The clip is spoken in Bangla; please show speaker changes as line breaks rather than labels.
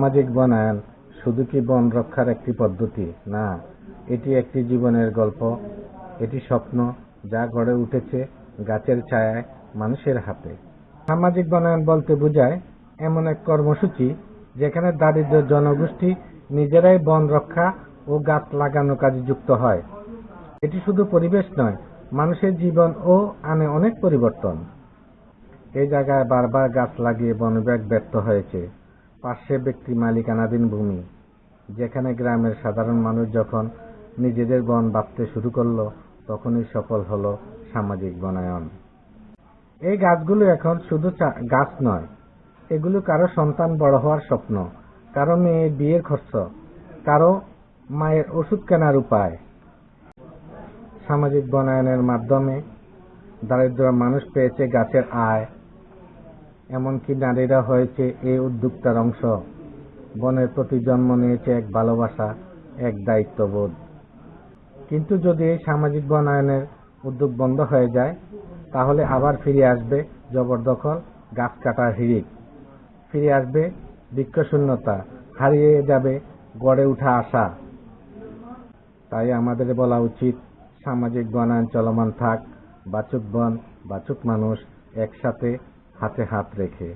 সামাজিক বনায়ন শুধু কি বন রক্ষার একটি পদ্ধতি? না, এটি একটি জীবনের গল্প। এটি স্বপ্ন যা গড়ে উঠেছে গাছের ছায়ায় মানুষের হাতে। সামাজিক বনায়ন বলতে বোঝায় এমন এক কর্মসূচি যেখানে দারিদ্র জনগোষ্ঠী নিজেরাই বন রক্ষা ও গাছ লাগানো কাজে যুক্ত হয়। এটি শুধু পরিবেশ নয়, মানুষের জীবন ও আনে অনেক পরিবর্তন। এই জায়গায় বারবার গাছ লাগিয়ে বন বিভাগ ব্যর্থ হয়েছে। পার্শ্বে ব্যক্তি মালিকানাধীন ভূমি, যেখানে গ্রামের সাধারণ মানুষ যখন নিজেদের বন বাঁধতে শুরু করল, তখনই সফল হলো সামাজিক বনায়ন। এই গাছগুলো এখন শুধু গাছ নয়, এগুলো কারও সন্তান বড় হওয়ার স্বপ্ন, কারও মেয়ের বিয়ের খরচ, কারও মায়ের ওষুধ কেনার উপায়। সামাজিক বনায়নের মাধ্যমে দারিদ্র মানুষ পেয়েছে গাছের আয় এমনকি নারীরা হয়েছে এই উদ্যোক্তার অংশ। বনের প্রতি জন্ম নিয়েছে এক ভালোবাসা, এক দায়িত্ববোধ। কিন্তু যদি এই সামাজিক বনায়নের উদ্যোগ বন্ধ হয়ে যায়, তাহলে আবার ফিরে আসবে জবরদখল, গাছ কাটার হিড়িক। ফিরে আসবে বৃক্ষশূন্যতা হারিয়ে যাবে গড়ে ওঠা আশা। তাই আমাদের বলা উচিত, সামাজিক বনায়ন চলমান থাক, বাচুক বন, বাচুক মানুষ, একসাথে হাতে হাত রেখে